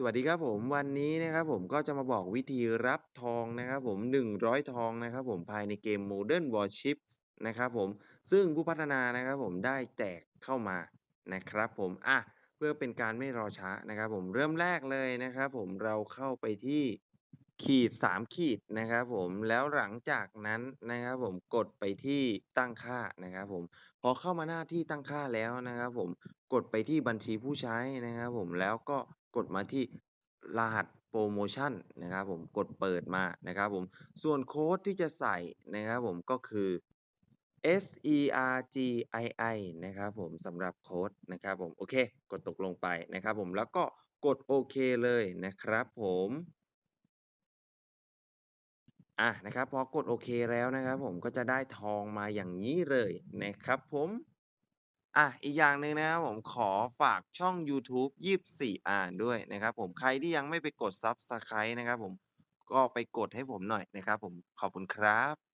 สวัสดีครับผม วันนี้นะครับผมก็จะมาบอกวิธีรับทองนะครับผม 100 ทองนะครับผมภายในเกม Modern Warship นะครับผม ซึ่งผู้พัฒนานะครับผมได้แจกเข้ามานะครับผมอะเพื่อเป็นการไม่รอช้านะครับผมเริ่มแรกเลยนะครับผมเราเข้าไปที่ขีด 3 ขีดนะครับผมแล้วหลังจากนั้นนะครับผมกดไปที่ตั้งค่านะครับผมพอเข้ามาหน้าที่ตั้งค่าแล้วนะครับผม กดไปที่บัญชีผู้ใช้นะครับผมแล้วก็กดมาที่รหัสโพรโมชั่นนะครับผมกดเปิดมานะครับผมส่วนโค้ดที่จะใส่นะครับผมก็คือ SERGII นะครับผมสำหรับโค้ดนะครับผมโอเค กดตกลงไปนะครับผมแล้วก็กดโอเคเลยนะครับผมอะนะครับพอกดโอเคแล้วนะครับผมก็จะได้ทองมาอย่างงี้เลยนะครับผม อะอีกอย่างหนึ่งนะครับผม ขอฝากช่องยูทูบ 24 R ด้วยนะครับผม ใครที่ยังไม่ไปกด Subscribe นะครับผม ก็ไปกดให้ผมหน่อยนะครับผม ขอบคุณครับ